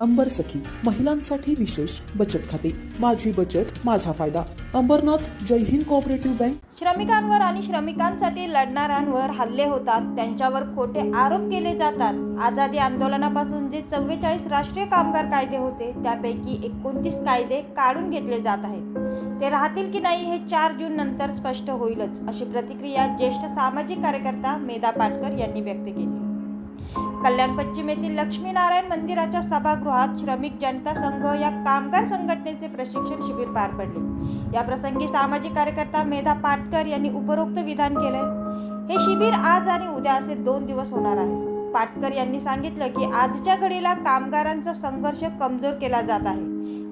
अंबर सखी महिलांसाठी विशेष बचत खाते. माझी बचत माझा फायदा. Ambernath Jai Hind cooperative bank. श्रमिकांवर आणि श्रमिकांसाठी लढणाऱ्यांवर हल्ले होतात. त्यांच्यावर खोटे आरोप केले जातात. आझादी आंदोलनापासून जे चव्वेचाळीस राष्ट्रीय कामगार कायदे होते त्यापैकी एकोणतीस कायदे काढून घेतले जात आहेत. ते राहतील की नाही हे चार जून नंतर स्पष्ट होईलच अशी प्रतिक्रिया ज्येष्ठ सामाजिक कार्यकर्ता मेधा पाटकर यांनी व्यक्त केली. कल्याण पश्चिम येथील लक्ष्मीनारायण मंदिराच्या सभागृहात श्रमिक जनता संघ या कामगार संघटनेचे प्रशिक्षण शिबिर पार पडले. या प्रसंगी सामाजिक कार्यकर्ता मेधा पाटकर यांनी उपरोक्त विधान केलंय. हे शिबिर आज आणि उद्या असे दोन दिवस होणार आहे. पाटकर यांनी सांगितलं की आजच्या घडीला कामगारांचा संघर्ष कमजोर केला जात आहे.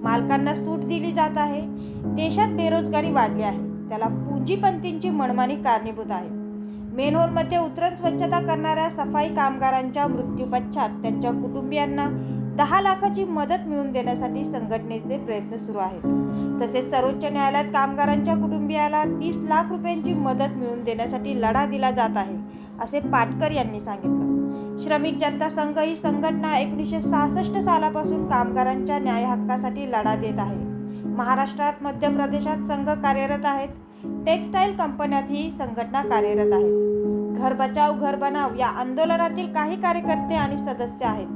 मालकांना सूट दिली जात आहे. देशात बेरोजगारी वाढली आहे. त्याला पुंजीपंतींची मनमानी कारणीभूत आहे. मेनहोलमध्ये उतरण स्वच्छता करणाऱ्या सफाई कामगारांच्या मृत्यूपश्चात त्यांच्या कुटुंबियांना दहा लाखाची मदत मिळवून देण्यासाठी संघटनेचे प्रयत्न सुरू आहेत. तसेच सर्वोच्च न्यायालयात कामगारांच्या कुटुंबियाला तीस लाख रुपयांची मदत मिळवून देण्यासाठी लढा दिला जात आहे असे पाटकर यांनी सांगितलं. श्रमिक जनता संघ ही संघटना एकोणीसशे सहासष्ट सालापासून कामगारांच्या न्याय हक्कासाठी लढा देत आहे. महाराष्ट्रात मध्य प्रदेशात संघ कार्यरत आहेत. टेक्स्टाईल कंपन्यात ही संघटना कार्यरत आहे. घर बचाव घर बनाव या आंदोलनातील काही कार्यकर्ते आणि सदस्य आहेत.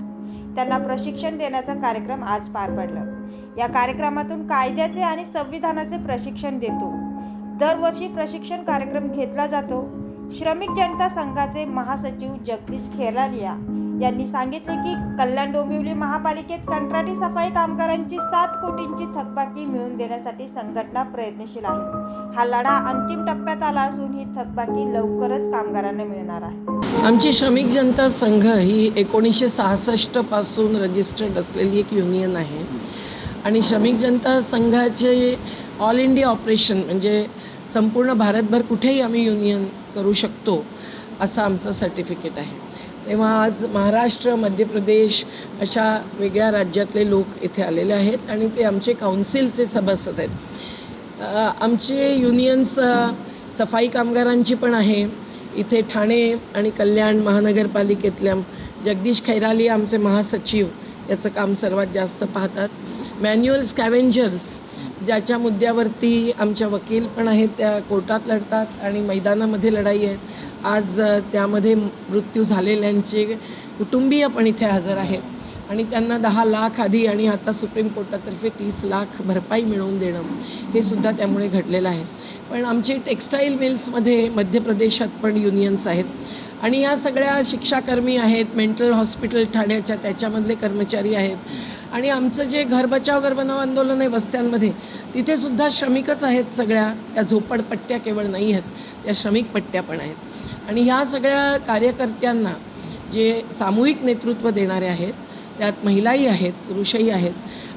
त्यांना प्रशिक्षण देण्याचा कार्यक्रम आज पार पडला. या कार्यक्रमातून कायद्याचे आणि संविधानाचे प्रशिक्षण देतो. दरवर्षी प्रशिक्षण कार्यक्रम घेतला जातो. श्रमिक जनता संघाचे महासचिव जगदीश खेरालिया यांनी सांगितले की कल्याण डोंबिवली महापालिकेत कंत्राटी सफाई कामगारांची सात कोटींची थकबाकी मिळवून देण्यासाठी संघटना प्रयत्नशील आहे. हा लढा अंतिम टप्प्यात आला असून ही थकबाकी लवकरच कामगारांना मिळणार आहे. आमची श्रमिक जनता संघ ही एकोणीसशे सहासष्टपासून रजिस्टर्ड असलेली एक युनियन आहे. आणि श्रमिक जनता संघाचे ऑल इंडिया ऑपरेशन म्हणजे संपूर्ण भारतभर कुठेही आम्ही युनियन करू शकतो असं आमचं सर्टिफिकेट आहे. तेव्हा आज महाराष्ट्र मध्य प्रदेश अशा वेगळ्या राज्यातले लोक इथे आलेले आहेत आणि ते आमचे काउन्सिलचे सभासद आहेत. आमचे युनियन्स सफाई कामगारांची पण आहे. इथे ठाणे आणि कल्याण महानगरपालिकेतल्या जगदीश खैराली आमचे महासचिव याचं काम सर्वात जास्त पाहतात. मॅन्युअल स्कॅव्हेंजर्स ज्याच्या मुद्द्यावरती आमच्या वकील पण आहेत त्या कोर्टात लढतात आणि मैदानामध्ये लढाई आहे. आज त्यामध्ये मृत्यू झालेल्यांचे कुटुंबीय पण इथे हजर आहेत. आणि त्यांना दहा लाख आधी आणि आता सुप्रीम कोर्टातर्फे तीस लाख भरपाई मिळवून देणं हे सुद्धा त्यामुळे घडलेलं आहे. पण आमचे टेक्स्टाईल मिल्समध्ये मध्य प्रदेशात पण युनियन्स आहेत. आणि या सगळ्या शिक्षाकर्मी आहेत मेंटल हॉस्पिटल ठाण्याच्या त्याच्यामधले कर्मचारी आहेत. आणि आमचं जे घर बचाव घर बनाव आंदोलन आहे वस्त्यांमध्ये तिथेसुद्धा श्रमिकच आहेत सगळ्या. त्या झोपडपट्ट्या केवळ नाही आहेत त्या श्रमिक पट्ट्या पण आहेत. आणि ह्या सगळ्या कार्यकर्त्यांना जे सामूहिक नेतृत्व देणारे आहेत त्यात महिलाही आहेत पुरुषही आहेत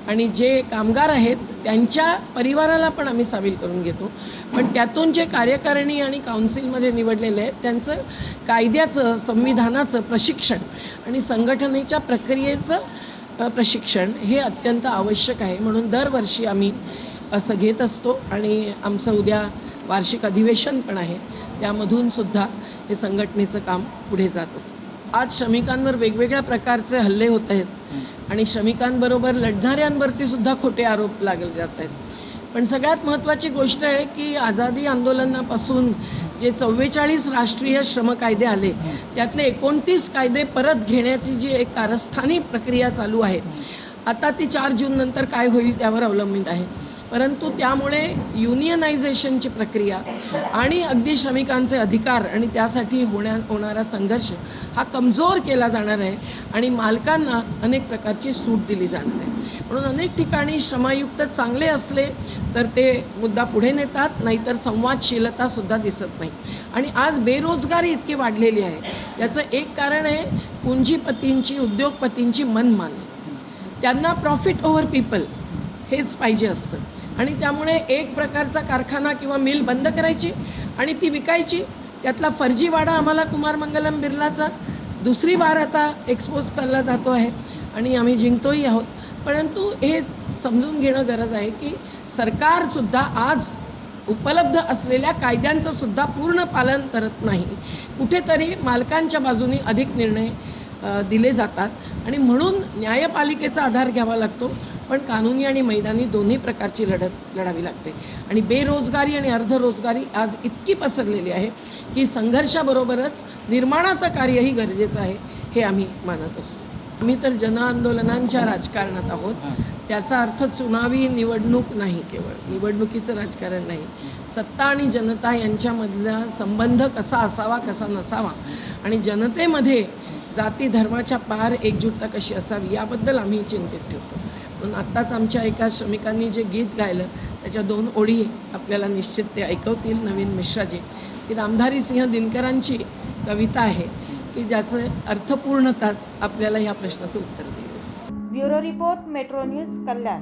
आणि जे कामगार आहेत त्यांच्या परिवाराला पण आम्ही सामील करून घेतो. पण त्यातून जे कार्यकारिणी आणि काउन्सिलमध्ये निवडलेले आहेत त्यांचं कायद्याचं संविधानाचं प्रशिक्षण आणि संघटनेच्या प्रक्रियेचं प्रशिक्षण हे अत्यंत आवश्यक आहे. म्हणून दरवर्षी आम्ही असं घेत असतो आणि आमचं उद्या वार्षिक अधिवेशन पण आहे. त्यामधून सुद्धा हे संघटनेचं काम पुढे जात असतं. आज श्रमिकांवर वेगवेगळ्या प्रकारचे हल्ले होत आहेत. आणि श्रमिकांबरोबर लढणाऱ्यांवरती सुद्धा खोटे आरोप लागले जात आहेत. पण सगळ्यात महत्त्वाची गोष्ट आहे की आझादी आंदोलनापासून जे चव्वेचाळीस राष्ट्रीय श्रम कायदे आले त्यातले एकोणतीस कायदे परत घेण्याची जी एक कारस्थानी प्रक्रिया चालू आहे आता ती चार जून नंतर काय होईल त्यावर अवलंबित आहे. परंतु त्यामुळे युनियनायझेशनची प्रक्रिया आणि अगदी श्रमिकांचे अधिकार आणि त्यासाठी होण्या होणारा संघर्ष हा कमजोर केला जाणार आहे आणि मालकांना अनेक प्रकारची सूट दिली जाणार आहे. म्हणून अनेक ठिकाणी श्रमायुक्त चांगले असले तर ते मुद्दा पुढे नेतात नाहीतर संवादशीलतासुद्धा दिसत नाही. आणि आज बेरोजगारी इतकी वाढलेली आहे. याचं एक कारण आहे पुंजीपतींची उद्योगपतींची मनमानी. त्यांना प्रॉफिट ओव्हर पीपल हेच पाहिजे असतं. आणि त्यामुळे एक प्रकारचा कारखाना किंवा मिल बंद करायची आणि ती विकायची. त्यातला फर्जीवाडा आम्हाला कुमार मंगलम बिर्लाचा. दुसरी बार आता एक्सपोज केला जातो आहे आणि आम्ही जिंकतोही आहोत. परंतु हे समजून घेणं गरज आहे की सरकारसुद्धा आज उपलब्ध असलेल्या कायद्यांचं सुद्धा पूर्ण पालन करत नाही. कुठेतरी मालकांच्या बाजूने अधिक निर्णय दिले जातात. आणि म्हणून न्यायपालिकेचा आधार घ्यावा लागतो पण कानूनी आणि मैदानी दोन्ही प्रकारची लढत लढावी लागते. आणि बेरोजगारी आणि अर्धरोजगारी आज इतकी पसरलेली आहे की संघर्षाबरोबरच निर्माणाचं कार्यही गरजेचं आहे हे आम्ही मानत असतो. आम्ही तर जनआंदोलनांच्या राजकारणात आहोत. त्याचा अर्थ चुनावी निवडणूक नाही केवळ. निवडणुकीचं राजकारण नाही. सत्ता आणि जनता यांच्यामधला संबंध कसा असावा कसा नसावा आणि जनतेमध्ये जाती धर्माच्या पार एकजुटता कशी असावी याबद्दल आम्ही चिंतित ठेवतो. म्हणून आत्ताच आमच्या एका श्रमिकांनी जे गीत गायलं त्याच्या दोन ओळी आपल्याला निश्चित ते ऐकवतील. नवीन मिश्राजी. ती रामधारी सिंह दिनकरांची कविता आहे की ज्याचं अर्थपूर्णताच आपल्याला ह्या प्रश्नाचं उत्तर देईल. Bureau report metro news Kalyan.